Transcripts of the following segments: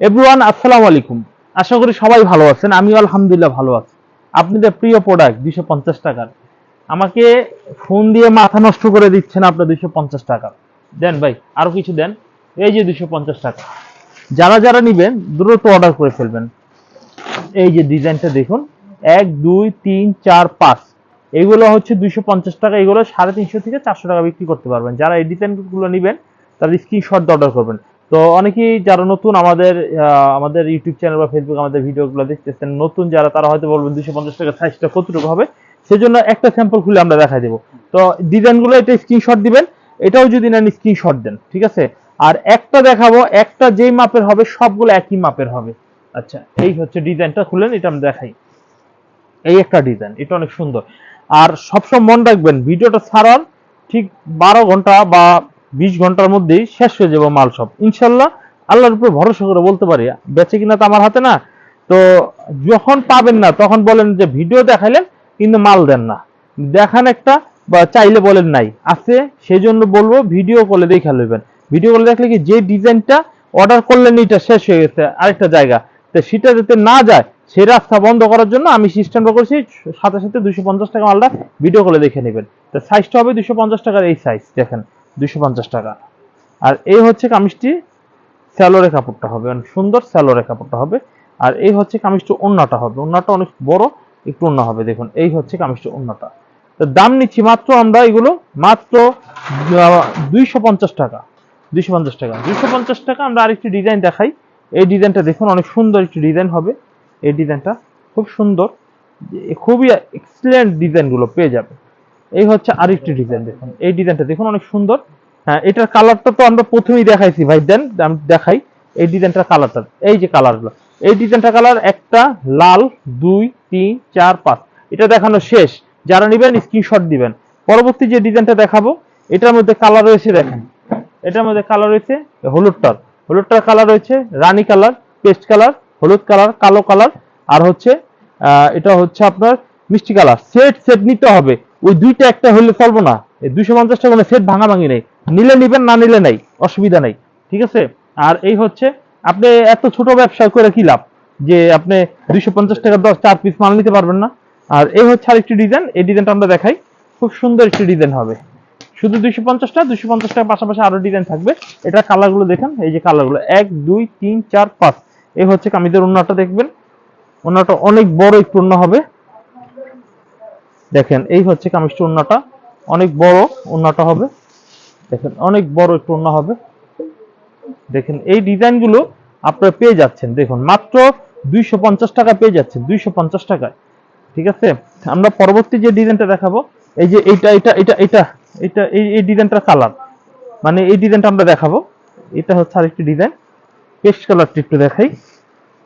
Everyone আসসালামু আলাইকুম। আশা করি সবাই ভালো আছেন, আমিও আলহামদুলিল্লাহ ভালো আছি। আপনাদের প্রিয় প্রোডাক্ট দুইশো পঞ্চাশ টাকার। আমাকে ফোন দিয়ে মাথা নষ্ট করে দিচ্ছেন আপনার দুশো পঞ্চাশ টাকা। দেন ভাই, আরও কিছু দেন। এই যে দুশো পঞ্চাশ টাকা। যারা যারা নিবেন, দ্রুত অর্ডার করে ফেলবেন। এই যে ডিজাইনটা দেখুন। এক, দুই, তিন, চার, পাঁচ। এগুলো হচ্ছে দুইশো পঞ্চাশ টাকা। এগুলো সাড়ে তিনশো থেকে চারশো টাকা বিক্রি করতে পারবেন। যারা এই ডিজাইনগুলো নেবেন, তারা স্ক্রিনশট অর্ডার করবেন। তো অনেকেই যারা নতুন আমাদের আমাদের ইউটিউব চ্যানেল বা ফেসবুক আমাদের ভিডিওগুলো দেখতেছেন, নতুন যারা, তারা হয়তো বলবেন দুইশো পঞ্চাশ টাকা সাইজটা কতটুকু হবে? সেজন্য একটা স্যাম্পল খুলে আমরা দেখাই দেবো। তো ডিজাইনগুলো এটা স্ক্রিনশট দিবেন, এটাও যদি নেন স্ক্রিনশট দেন, ঠিক আছে? আর একটা দেখাবো, একটা যেই মাপের হবে, সবগুলো একই মাপের হবে। আচ্ছা এই হচ্ছে ডিজাইনটা খুলেন, এটা আমি দেখাই। এই একটা ডিজাইন এটা অনেক সুন্দর। আর সবসময় মনে রাখবেন, ভিডিওটা ছাড়ার ঠিক বারো ঘণ্টা বা বিশ ঘণ্টার মধ্যেই শেষ হয়ে যাবে মাল সব। ইনশাল্লাহ আল্লাহর উপর ভরসা করে বলতে পারি, বেঁচে কিনা তো আমার হাতে না। তো যখন পাবেন না, তখন বলেন যে ভিডিও দেখাইলেন, কিন্তু মাল দেন না। দেখান একটা বা চাইলে বলেন নাই। আছে সেই জন্য বলব ভিডিও কলে দেখা লইবেন। ভিডিও কলে দেখলে কি যে ডিজাইনটা অর্ডার করলেন এটা শেষ হয়ে গেছে আরেকটা জায়গা। তো সেটা যাতে না যায় সেই রাস্তা বন্ধ করার জন্য আমি সিস্টেমটা করেছি, সাথে সাথে দুশো পঞ্চাশ টাকা মালটা ভিডিও কলে দেখে নেবেন। তো সাইজটা হবে দুশো পঞ্চাশ টাকার এই সাইজ দেখেন। পঞ্চাশ টাকা। আর এই হচ্ছে কামিজটি স্যালোরে কাপড়টা হবে। অনেক সুন্দর স্যালোরে কাপড়টা হবে। আর এই হচ্ছে কামিজটি ওন্নাটা হবে। ওন্নাটা অনেক বড়, একটু ওন্না হবে। দেখুন, এই হচ্ছে কামিজটি ওন্নাটা তো দাম নিচ্ছি মাত্র আমরা এগুলো, মাত্র দুইশো পঞ্চাশ টাকা। দুইশো পঞ্চাশ টাকা। দুইশো পঞ্চাশ টাকা আমরা আরেকটি ডিজাইন দেখাই। এই ডিজাইনটা দেখুন, অনেক সুন্দর একটি ডিজাইন হবে। এই ডিজাইনটা খুব সুন্দর। খুবই এক্সিলেন্ট ডিজাইনগুলো পেয়ে যাবে। এই হচ্ছে আরেকটি ডিজাইন দেখুন। এই ডিজাইনটা দেখুন, অনেক সুন্দর। হ্যাঁ এটার কালারটা তো আমরা প্রথমেই দেখাইছি, ভাই, দেন আমি দেখাই। এই ডিজাইনটার কালারটা এই যে কালারগুলো এই ডিজাইনটা কালার একটা লাল, দুই, তিন, চার, পাঁচ। এটা দেখানো শেষ। যারা নেবেন স্ক্রিনশট দিবেন। পরবর্তী যে ডিজাইনটা দেখাবো, এটার মধ্যে কালার রয়েছে, দেখেন। এটার মধ্যে কালার রয়েছে হলুদটার হলুদটার কালার রয়েছে রানী কালার পেস্ট কালার হলুদ কালার কালো কালার আর হচ্ছে এটা হচ্ছে আপনার মিষ্টি কালার সেট সেট নিতে হবে। ওই দুইটা একটা হলে চলবো না। এই দুইশো পঞ্চাশ টাকা সেট ভাঙা ভাঙি নেই। নিলে নিবেন, না নিলে নাই, অসুবিধা নাই, ঠিক আছে? আর এই হচ্ছে, আপনি এত ছোট ব্যবসা করে কি লাভ? যে আপনি দুইশো পঞ্চাশ টাকা দশ, চার পিস মাল নিতে পারবেন না। আর এই হচ্ছে আরেকটি ডিজাইন এই ডিজাইনটা আমরা দেখাই। খুব সুন্দর একটি ডিজাইন হবে। শুধু দুইশো পঞ্চাশটা দুইশো পঞ্চাশ টাকার পাশাপাশি আরও ডিজাইন থাকবে। এটা কালারগুলো দেখেন, এই যে কালারগুলো এক, দুই, তিন, চার, পাঁচ। এই হচ্ছে কামিজের অন্যটা দেখবেন। অন্যটা অনেক বড় একটু অন্য হবে। দেখেন, এই হচ্ছে কামিজটা অন্যটা অনেক বড় অন্যটা হবে। দেখেন, অনেক বড় একটু অন্য হবে। দেখেন, এই ডিজাইনগুলো আপনারা পেয়ে যাচ্ছেন। দেখুন, মাত্র দুইশো টাকা পেয়ে যাচ্ছেন, দুইশো পঞ্চাশ টাকায়। ঠিক আছে? আমরা পরবর্তী যে ডিজাইনটা দেখাবো, এই যে এইটা এটা এটা এটা এটা এই এই ডিজাইনটার কালার। মানে এই ডিজাইনটা আমরা দেখাবো। এটা হচ্ছে আরেকটি ডিজাইন। পেস্ট কালারটি একটু দেখাই।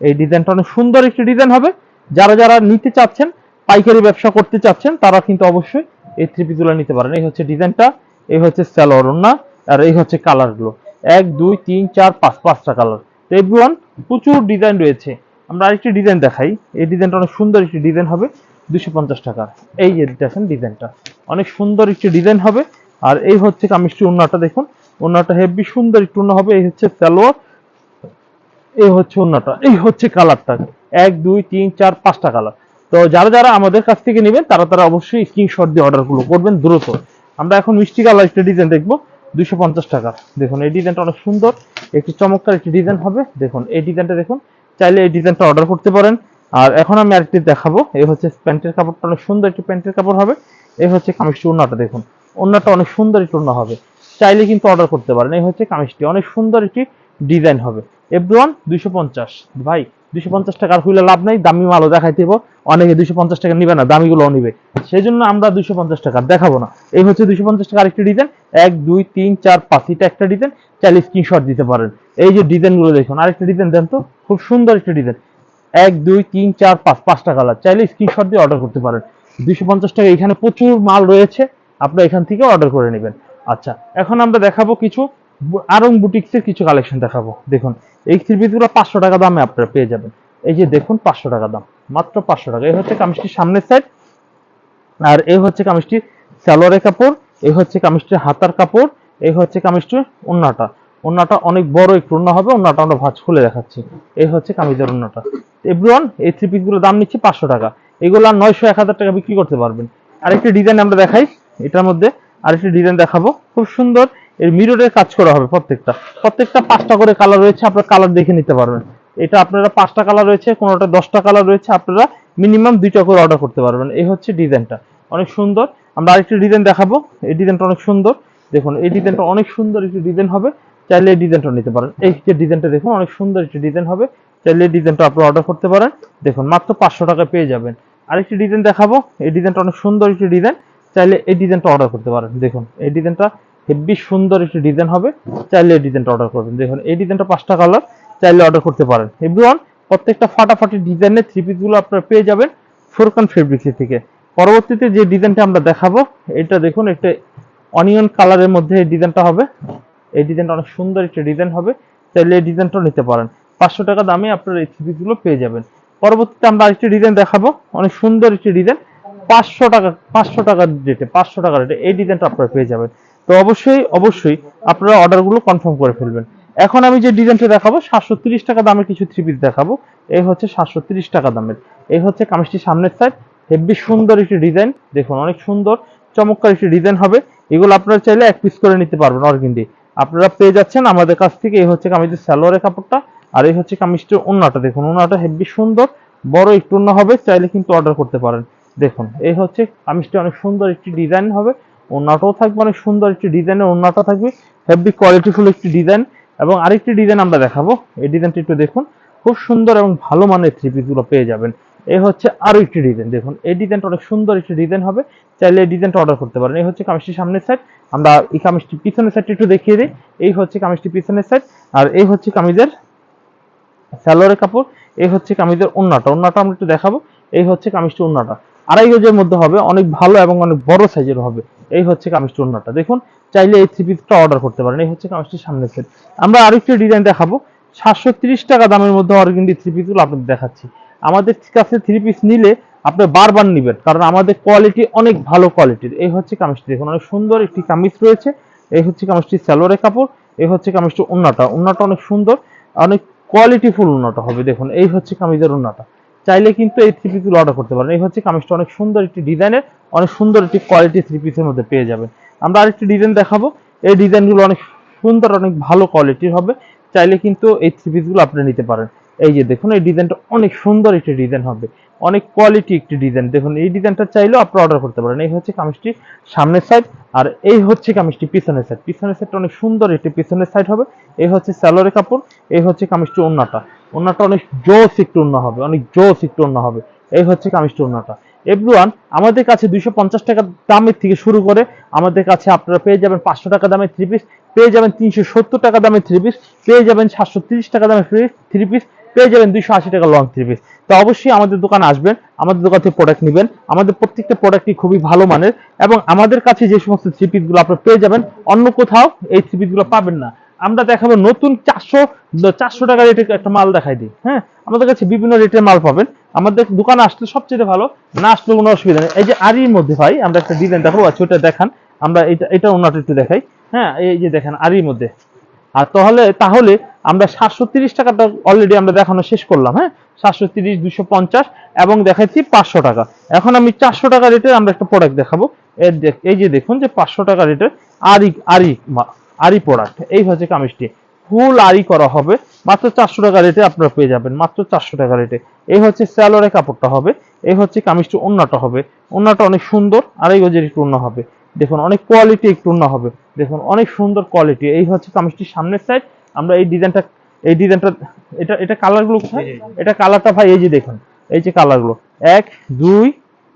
এই ডিজাইনটা অনেক সুন্দর একটি ডিজাইন হবে। যারা যারা নিতে চাচ্ছেন পাইকারি ব্যবসা করতে চাচ্ছেন, তারা কিন্তু অবশ্যই এই থ্রি পিসগুলো নিতে পারেন। এই হচ্ছে ডিজাইনটা, এই হচ্ছে স্যালোয়ার না আর এই হচ্ছে কালারগুলো এক, দুই, তিন, চার, পাঁচ, পাঁচটা কালার এভরিওয়ান প্রচুর ডিজাইন রয়েছে। আমরা আরেকটি ডিজাইন দেখাই। এই ডিজাইনটা অনেক সুন্দর একটি ডিজাইন হবে দুশো পঞ্চাশ টাকা। এই যে দেখেন ডিজাইনটা অনেক সুন্দর একটি ডিজাইন হবে। আর এই হচ্ছে কামিজটি উন্নাটা দেখুন। উন্নাটা হেভি সুন্দর একটু উন্না হবে। এই হচ্ছে সালোয়ার এই হচ্ছে অন্যটা এই হচ্ছে কালারটা এক, দুই, তিন, চার, পাঁচটা কালার তো যারা যারা আমাদের কাছ থেকে নেবেন, তারা তারা অবশ্যই স্ক্রিনশট দিয়ে অর্ডারগুলো করবেন দ্রুত। আমরা এখন মিষ্টি কালার একটা ডিজাইন দেখব, দুইশো পঞ্চাশ টাকা। দেখুন, এই ডিজাইনটা অনেক সুন্দর, একটি চমৎকার একটি ডিজাইন হবে। দেখুন, এই ডিজাইনটা দেখুন, চাইলে এই ডিজাইনটা অর্ডার করতে পারেন। আর এখন আমি আরেকটি দেখাবো এই হচ্ছে প্যান্টের কাপড়টা, অনেক সুন্দর একটি প্যান্টের কাপড় হবে। এই হচ্ছে কামিজটি ওড়নাটা, দেখুন। ওড়নাটা অনেক সুন্দর একটি হবে। চাইলে কিন্তু অর্ডার করতে পারেন। এই হচ্ছে কামিজটি, অনেক সুন্দর একটি ডিজাইন হবে। এভরিওয়ান দুইশো পঞ্চাশ। ভাই, দুইশো পঞ্চাশ টাকার হইলে লাভ নাই, দামি মালও দেখাইতে। অনেকে দুইশো পঞ্চাশ টাকা নিবে না দামিগুলোও নিবে। সেই জন্য আমরা দুইশো পঞ্চাশ টাকা দেখাবো না। এই হচ্ছে দুইশো পঞ্চাশ টাকা আরেকটি ডিজাইন এক, দুই, তিন, চার, পাঁচ, এটা একটা ডিজাইন চাইলে স্ক্রিনশট দিতে পারেন। এই যে ডিজাইনগুলো দেখুন, আরেকটা ডিজাইন দেন তো। খুব সুন্দর একটা ডিজাইন এক, দুই, তিন, চার, পাঁচ পাঁচটা কালার চাইলে স্ক্রিনশট দিয়ে অর্ডার করতে পারেন। দুইশো পঞ্চাশ টাকা এখানে প্রচুর মাল রয়েছে। আপনারা এখান থেকে অর্ডার করে নেবেন। আচ্ছা এখন আমরা দেখাবো কিছু আরং বুটিক্সের কিছু কালেকশন দেখাবো। দেখুন এই থ্রি পিসগুলো পাঁচশো টাকা দামে আপনারা পেয়ে যাবেন। এই যে দেখুন, পাঁচশো টাকা দাম, মাত্র পাঁচশো টাকা। এই হচ্ছে কামিজটির সামনের সাইড আর এই হচ্ছে কামিজটির সালোয়ারের কাপড়, এই হচ্ছে কামিজটির হাতার কাপড়, এই হচ্ছে কামিজটির ওন্নাটা। ওন্নাটা অনেক বড় একটু ওন্না হবে, ওন্নাটা আমরা ভাঁজ খুলে দেখাচ্ছি। এই হচ্ছে কামিজের ওন্নাটা। এভরিওয়ান, এই থ্রি পিসগুলোর দাম নিচ্ছি পাঁচশো টাকা। এগুলো নয়শো, এক হাজার টাকা বিক্রি করতে পারবেন। আরেকটি ডিজাইন আমরা দেখাই, এটার মধ্যে আরেকটি ডিজাইন দেখাবো। খুব সুন্দর এর মিররের কাজ করা হবে প্রত্যেকটা। প্রত্যেকটা পাঁচটা করে কালার রয়েছে, আপনারা কালার দেখে নিতে পারবেন। এটা আপনারা পাঁচটা কালার রয়েছে, কোনোটা দশটা কালার রয়েছে, আপনারা মিনিমাম দুইটা করে অর্ডার করতে পারবেন। এই হচ্ছে ডিজাইনটা অনেক সুন্দর। আমরা আরেকটি ডিজাইন দেখাবো। এই ডিজাইনটা অনেক সুন্দর। দেখুন, এই ডিজাইনটা অনেক সুন্দর একটি ডিজাইন হবে। চাইলে এই ডিজাইনটা নিতে পারেন। এই যে ডিজাইনটা দেখুন, অনেক সুন্দর একটি ডিজাইন হবে। চাইলে এই ডিজাইনটা আপনারা অর্ডার করতে পারেন। দেখুন, মাত্র পাঁচশো টাকা পেয়ে যাবেন। আরেকটি ডিজাইন দেখাবো। এই ডিজাইনটা অনেক সুন্দর একটি ডিজাইন চাইলে এই ডিজাইনটা অর্ডার করতে পারেন। দেখুন, এই ডিজাইনটা হেভি সুন্দর একটি ডিজাইন হবে, চাইলে এই ডিজাইনটা অর্ডার করবেন। দেখুন, এই ডিজাইনটা পাঁচটা কালার চাইলে অর্ডার করতে পারেন। এভরিওয়ান প্রত্যেকটা ফাটাফাটি ডিজাইনের থ্রি পিসগুলো আপনারা পেয়ে যাবেন ফোরকান ফেব্রিক্স থেকে। পরবর্তীতে যে ডিজাইনটা আমরা দেখাবো, এটা দেখুন, একটা অনিয়ন কালারের মধ্যে এই ডিজাইনটা হবে। এই ডিজাইনটা অনেক সুন্দর একটা ডিজাইন হবে, চাইলে এই ডিজাইনটাও নিতে পারেন। পাঁচশো টাকা দামে আপনারা এই থ্রি পিসগুলো পেয়ে যাবেন। পরবর্তীতে আমরা আরেকটি ডিজাইন দেখাবো, অনেক সুন্দর একটি ডিজাইন পাঁচশো টাকা, পাঁচশো টাকার রেটে পাঁচশো টাকার রেটে এই ডিজাইনটা আপনারা পেয়ে যাবেন। তো অবশ্যই অবশ্যই আপনারা অর্ডারগুলো কনফার্ম করে ফেলবেন। এখন আমি যে ডিজাইনটা দেখাবো সাতশো তিরিশ টাকা দামের কিছু থ্রি পিস দেখাবো। এই হচ্ছে সাতশো তিরিশ টাকা দামের। এই হচ্ছে কামিজটি সামনের সাইড হেভি সুন্দর একটি ডিজাইন। দেখুন, অনেক সুন্দর, চমৎকার একটি ডিজাইন হবে। এগুলো আপনারা চাইলে এক পিস করে নিতে পারবেন অর্গিন্ডি আপনারা পেয়ে যাচ্ছেন আমাদের কাছ থেকে, এই হচ্ছে কামিজের স্যালোয়ারের কাপড়টা। আর এই হচ্ছে কামিজটির ওন্নাটা। দেখুন, ওন্নাটা হেভি সুন্দর, বড় একটু ওন্না হবে, চাইলে কিন্তু অর্ডার করতে পারেন। দেখুন, এই হচ্ছে কামিজটি অনেক সুন্দর একটি ডিজাইন হবে। ওন্নাটাও থাকবে, অনেক সুন্দর একটি ডিজাইনের ওন্নাটা থাকবে হেভি কোয়ালিটিফুল একটি ডিজাইন এবং আরেকটি ডিজাইন আমরা দেখাবো, এই ডিজাইনটি একটু দেখুন, খুব সুন্দর এবং ভালো মানের থ্রি পিসগুলো পেয়ে যাবেন। এই হচ্ছে আরও একটি ডিজাইন দেখুন, এই ডিজাইনটা অনেক সুন্দর একটি ডিজাইন হবে, চাইলে এই ডিজাইনটা অর্ডার করতে পারেন। এই হচ্ছে কামিজটির সামনের সাইড আমরা এই কামিজটি পিছনের সাইডটা একটু দেখিয়ে দিই, এই হচ্ছে কামিজটি পিছনের সাইড আর এই হচ্ছে কামিজের স্যালোয়ারের কাপড়, এই হচ্ছে কামিজের ওন্নাটা ওন্নাটা আমরা একটু দেখাবো, এই হচ্ছে কামিজটি ওন্নাটা আড়াই গজের মধ্যে হবে, অনেক ভালো এবং অনেক বড় সাইজের হবে। এই হচ্ছে কামিজটি ওন্নাটা দেখুন, চাইলে এই থ্রি পিসটা অর্ডার করতে পারেন। এই হচ্ছে কামিজটির সামনের সাইড আমরা আরেকটি ডিজাইন দেখাবো। সাতশো টাকা দামের মধ্যে অর্গেন্ডি থ্রি পিসগুলো আপনাদের দেখাচ্ছি। আমাদের কাছে থ্রি পিস নিলে আপনি বারবার নেবেন, কারণ আমাদের কোয়ালিটি অনেক ভালো কোয়ালিটির এই হচ্ছে কামিজটি। দেখুন, অনেক সুন্দর একটি কামিজ রয়েছে। এই হচ্ছে কামিজটি স্যালোয়ারের কাপড়, এই হচ্ছে কামিজটি উন্নাটা উন্নাটা অনেক সুন্দর, অনেক কোয়ালিটিফুল উন্নাটা হবে। দেখুন, এই হচ্ছে কামিজের উন্নাটা চাইলে কিন্তু এই থ্রি পিসগুলো অর্ডার করতে পারেন। এই হচ্ছে কামিজটা অনেক সুন্দর একটি ডিজাইনের, অনেক সুন্দর একটি কোয়ালিটি থ্রি পিসের মধ্যে পেয়ে যাবেন। আমরা আরেকটি ডিজাইন দেখাবো। এই ডিজাইনগুলো অনেক সুন্দর, অনেক ভালো কোয়ালিটির হবে। চাইলে কিন্তু এই থ্রি পিসগুলো আপনি নিতে পারেন। এই যে দেখুন, এই ডিজাইনটা অনেক সুন্দর একটি ডিজাইন হবে। অনেক কোয়ালিটি একটি ডিজাইন দেখুন, এই ডিজাইনটা চাইলেও আপনি অর্ডার করতে পারেন। এই হচ্ছে কামিজটি সামনের সাইড আর এই হচ্ছে কামিজটি পিছনের সাইড পিছনের সাইডটা অনেক সুন্দর একটি পিছনের সাইড হবে। এই হচ্ছে স্যালোরের কাপড়, এই হচ্ছে কামিজটি ওন্নাটা। ওন্নাটা অনেক জোস একটু ওন্না হবে, অনেক জোস একটু ওন্না হবে। এই হচ্ছে কামিজটি ওন্নাটা এভরিওয়ান আমাদের কাছে দুইশো পঞ্চাশ টাকা দামের থেকে শুরু করে আমাদের কাছে আপনারা পেয়ে যাবেন পাঁচশো টাকা দামের থ্রি পিস পেয়ে যাবেন তিনশো সত্তর টাকা দামের থ্রি পিস পেয়ে যাবেন সাতশো তিরিশ টাকা দামের থ্রি পিস পেয়ে যাবেন দুইশো আশি টাকা লং থ্রি পিস তো অবশ্যই আমাদের দোকানে আসবেন, আমাদের দোকান থেকে প্রোডাক্ট নেবেন। আমাদের প্রত্যেকটা প্রোডাক্টই খুবই ভালো মানের এবং আমাদের কাছে যে সমস্ত থ্রি পিসগুলো আপনারা পেয়ে যাবেন, অন্য কোথাও এই থ্রি পিসগুলো পাবেন না। আমরা দেখাবো নতুন চারশো চারশো টাকা রেটের একটা মাল দেখাই দিই হ্যাঁ? আমাদের কাছে বিভিন্ন রেটের মাল পাবেন। আমাদের দোকানে আসলে সবচেয়ে ভালো, না আসলে কোনো অসুবিধা নেই। এই যে আরির মধ্যে ভাই, আমরা একটা ডিজাইন দেখাবো আছে ওটা দেখান। আমরা এটা এটা ওনাটা একটু দেখাই হ্যাঁ? এই যে দেখেন আরির মধ্যে। আর তাহলে তাহলে আমরা সাতশো তিরিশ টাকাটা অলরেডি আমরা দেখানো শেষ করলাম হ্যাঁ? সাতশো তিরিশ, দুশো পঞ্চাশ এবং দেখাচ্ছি পাঁচশো টাকা। এখন আমি চারশো টাকা রেটের আমরা একটা প্রোডাক্ট দেখাবো। এই যে দেখুন যে পাঁচশো টাকা রেটের আরি আরি মা- আরি প্রোডাক্ট এই হচ্ছে কামিজটি। ফুল আরি করা হবে। মাত্র চারশো টাকা রেটে আপনারা পেয়ে যাবেন। মাত্র চারশো টাকা রেটে এই হচ্ছে স্যালোরে কাপড়টা হবে। এই হচ্ছে কামিজটি ওন্নাটা হবে। ওন্নাটা অনেক সুন্দর। আর এই গজের একটু ওন্না হবে। দেখুন অনেক কোয়ালিটি একটু ওন্না হবে। দেখুন অনেক সুন্দর কোয়ালিটি এই হচ্ছে কামিজটির সামনের সাইড আমরা এই ডিজাইনটা এই ডিজাইনটা এটা এটা কালারগুলো এটা কালারটা ভাই এই যে দেখুন। এই যে কালারগুলো এক দুই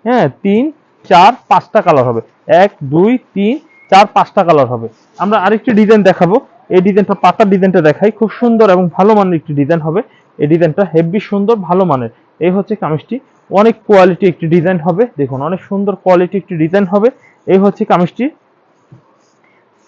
হ্যাঁ তিন চার পাঁচটা কালার হবে। এক দুই তিন চার, পাঁচটা কালার হবে। আমরা আরেকটি ডিজাইন দেখাবো। এই ডিজাইনটা পাতার ডিজাইনটা দেখাই। খুব সুন্দর এবং ভালো মানের একটি ডিজাইন হবে। এই ডিজাইনটা হেভি সুন্দর, ভালো মানের। এই হচ্ছে কামিজটি। অনেক কোয়ালিটি একটি ডিজাইন হবে। দেখুন, অনেক সুন্দর কোয়ালিটি একটি ডিজাইন হবে। এই হচ্ছে কামিজটি।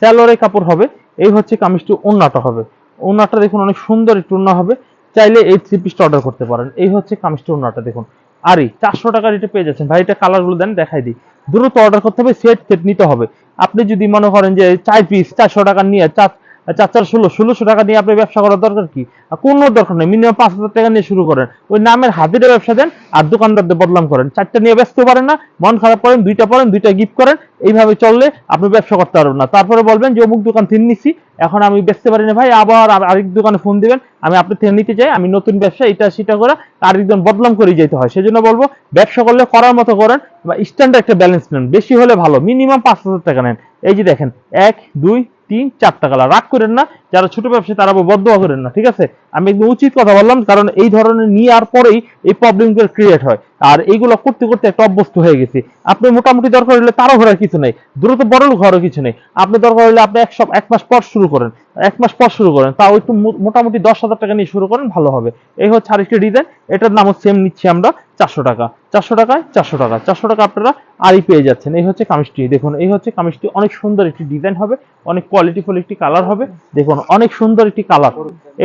স্যালোরে কাপড় হবে। এই হচ্ছে কামিজটি ওন্নাটা হবে। ওন্নাটা দেখুন, অনেক সুন্দর একটু ওন্না হবে। চাইলে এই থ্রি পিসটা অর্ডার করতে পারেন। এই হচ্ছে কামিজটি ওন্নাটা, দেখুন। আরে, চারশো টাকার এটা পেয়ে যাচ্ছেন। ভাই, এটা কালারগুলো দেন, দেখাই দিই। দ্রুত অর্ডার করতে হবে সেট সেট নিতে হবে। আপনি যদি মনে করেন যে চার পিস চারশো টাকা নিয়ে চার চার চার ষোলো, ষোলোশো টাকা নিয়ে আপনি ব্যবসা করার দরকার কি? কোনো দরকার নেই মিনিমাম পাঁচ হাজার টাকা নিয়ে শুরু করেন। ওই নামের হাজিরা ব্যবসা দেন আর দোকানদারদের বদলাম করেন। চারটা নিয়ে ব্যস্ত পারেন না, মন খারাপ করেন, দুইটা পড়েন, দুইটা গিফট করেন, এইভাবে চললে আপনি ব্যবসা করতে পারবেন না। তারপরে বলবেন যে, অমুক দোকান থেকে নিচ্ছি এখন আমি বেচতে পারি না ভাই, আবার আর- আরেক দোকানে ফোন দিবেন, আমি আপনার থেকে নিতে চাই, আমি নতুন ব্যবসা, এটা, সেটা করে আরেকজন বদলাম করে যেতে হয়। সেজন্য বলব, ব্যবসা করলে করার মতো করেন, বা স্ট্যান্ডার্ড একটা ব্যালেন্স নেন। বেশি হলে ভালো মিনিমাম পাঁচ হাজার টাকা নেন। এই যে দেখেন, এক, দুই তিন চারটা কালার রাগ করেন না, যারা ছোট ব্যবসায়ী তারা বদ্ধ করেন না, ঠিক আছে? আমি একদম উচিত কথা বললাম, কারণ এই ধরনের নিয়ে আর পরেই এই প্রবলেমগুলো ক্রিয়েট হয়। আর এইগুলো করতে করতে একটা অভ্যস্ত হয়ে গেছি। আপনি মোটামুটি দরকার হলে তারও ঘোরার কিছু নেই, দ্রুত বড় ঘরও কিছু নেই। আপনি দরকার হলে আপনি এক এক মাস পর শুরু করেন, এক মাস পর শুরু করেন, তাও একটু মোটামুটি দশ হাজার টাকা নিয়ে শুরু করেন, ভালো হবে। এই হচ্ছে আরেকটি ডিজাইন এটার নাম সেম নিচ্ছি আমরা চারশো টাকা। চারশো টাকায় চারশো টাকা। চারশো টাকা আপনারা আরই পেয়ে যাচ্ছেন। এই হচ্ছে কামিজটি। দেখুন, এই হচ্ছে কামিজটি। অনেক সুন্দর একটি ডিজাইন হবে, অনেক কোয়ালিটিফুল একটি কালার হবে। দেখুন, অনেক সুন্দর একটি কালার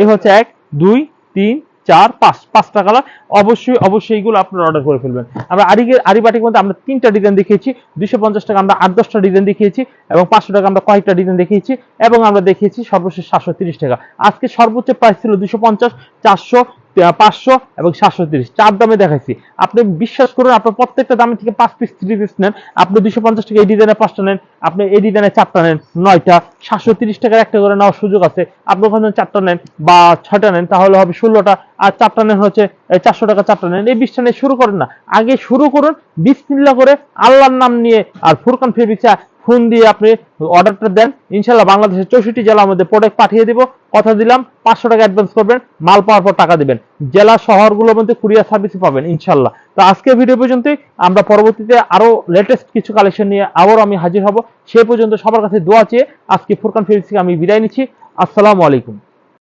এই হচ্ছে এক, দুই, তিন, চার, পাঁচ, পাঁচটা কালার অবশ্যই অবশ্যই এইগুলো আপনারা অর্ডার করে ফেলবেন। আমরা আরিগের আরিবাটির মধ্যে আমরা তিনটা ডিজাইন দেখিয়েছি দুশো পঞ্চাশ টাকা আমরা আট, দশটা ডিজাইন দেখিয়েছি এবং পাঁচশো টাকা আমরা কয়েকটা ডিজাইন দেখিয়েছি এবং আমরা দেখিয়েছি সর্বশেষ সাতশো তিরিশ টাকা। আজকে সর্বোচ্চ প্রাইস ছিল দুশো পঞ্চাশ, চারশো পাঁচশো এবং সাতশো তিরিশ। চার দামে দেখাইছি। আপনি বিশ্বাস করুন, আপনার প্রত্যেকটা দামে থেকে পাঁচ পিস থ্রি পিস নেন। আপনি দুশো পঞ্চাশ টাকা এই ডিজাইনের পাঁচটা নেন, আপনি এই ডিজাইনের চারটা নেন, নয়টা, সাতশো তিরিশ টাকার একটা করে নেওয়ার সুযোগ আছে। আপনি ওখানে চারটা নেন বা ছয়টা নেন, তাহলে হবে ষোলোটা। আর চারটা নেন হচ্ছে চারশো টাকা চারটা নেন। এই বিশটা নিয়ে শুরু করেন না। আগে শুরু করুন বিসমিল্লা করে আল্লাহর নাম নিয়ে আর ফুরকান ফেব্রিক্সা ফোন দিয়ে আপনি অর্ডারটা দেন। ইনশাল্লাহ বাংলাদেশের চৌষট্টি জেলা আমাদের প্রোডাক্ট পাঠিয়ে দিব। কথা দিলাম, পাঁচশো টাকা অ্যাডভান্স করবেন, মাল পাওয়ার পর টাকা দিবেন। জেলা শহরগুলোর মধ্যে কুরিয়ার সার্ভিস পাবেন, ইনশাল্লাহ। তো আজকে ভিডিও পর্যন্তই। আমরা পরবর্তীতে আরও লেটেস্ট কিছু কালেকশন নিয়ে আবারও আমি হাজির হব। সে পর্যন্ত সবার কাছে দোয়া চেয়ে আজকে ফুরকান থেকে আমি বিদায় নিচ্ছি। আসসালামু আলাইকুম।